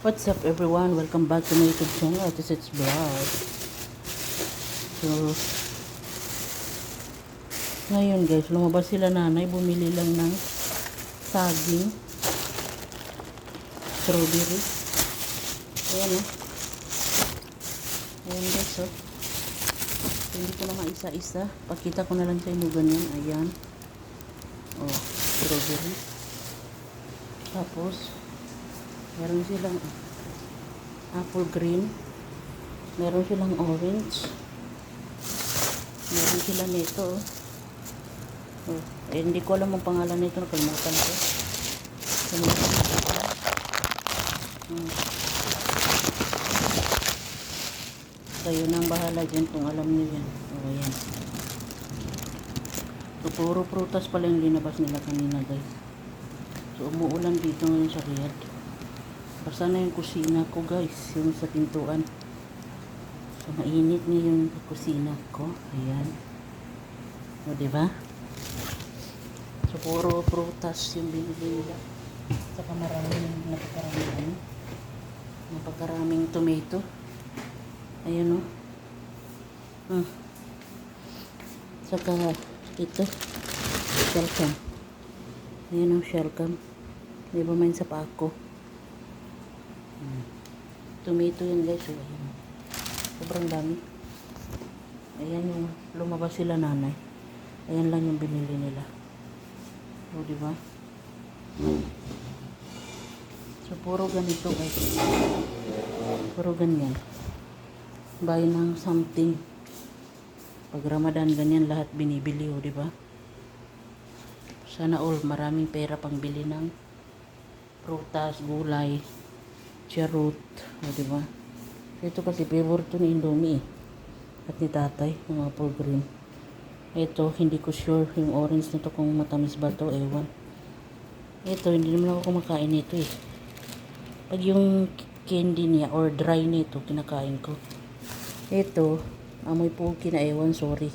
What's up everyone? Welcome back to my YouTube channel. This is Vlog. So, ngayon guys, lumabas sila nanay. Bumili lang ng saging. Strawberry. Ayan oh. Ayan guys oh. So, hindi ko na maisa-isa. Pakita ko na lang sa inyo ganyan. Ayan. Oh, strawberry. Tapos, meron silang apple green. Meron silang orange. Meron sila nito. oh. Oh, eh, hindi ko alam ang pangalan nito. Nakalimutan ko. Kalimutan ko. Hmm. Kayo nang bahala dyan kung alam niyo yan. O, oh, yan. So, puro prutas pala yung linabas nila kanina, guys. So, umuulan dito ngayon sa Riyadh. Basta na yung kusina ko, guys. Yung sa pintuan. So, mainit na yung kusina ko. Ayan. O, diba? So, puro prutas yung binili nila. Saka maraming, napakaraming ano. Napakaraming tomato. Ayan o. Hmm. Saka, ito. Shalcam. Ayan o, shalcam. Di ba main sa pako? Hmm. Tomato yan guys. So, ayan. Sobrang dami. Ayan yung lumabas sila nanay. Ayan lang yung binili nila. O, di ba? So, puro ganito guys. Puro ganyan. Buy ng something. Pag Ramadan, ganyan lahat binibili, o, di ba? Sana all, maraming pera pang bili ng prutas, gulay, charot, o, di ba? Ito kasi favorite to ni Indomie eh. At ni tatay, yung apple green. Ito, hindi ko sure yung orange nito kung matamis ba to, ewan. Ito, hindi naman ako kumakain nito eh. Pag yung candy niya or dry nito, kinakain ko. Ito, amoy puki na ewan, sorry.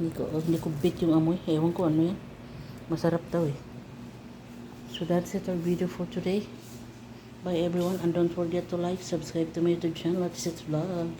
Hindi ko, hindi ko bit yung amoy. Ewan ko ano yan. Masarap daw eh. So that's it our video for today. Bye everyone and don't forget to like, subscribe to my YouTube channel. Is vlog.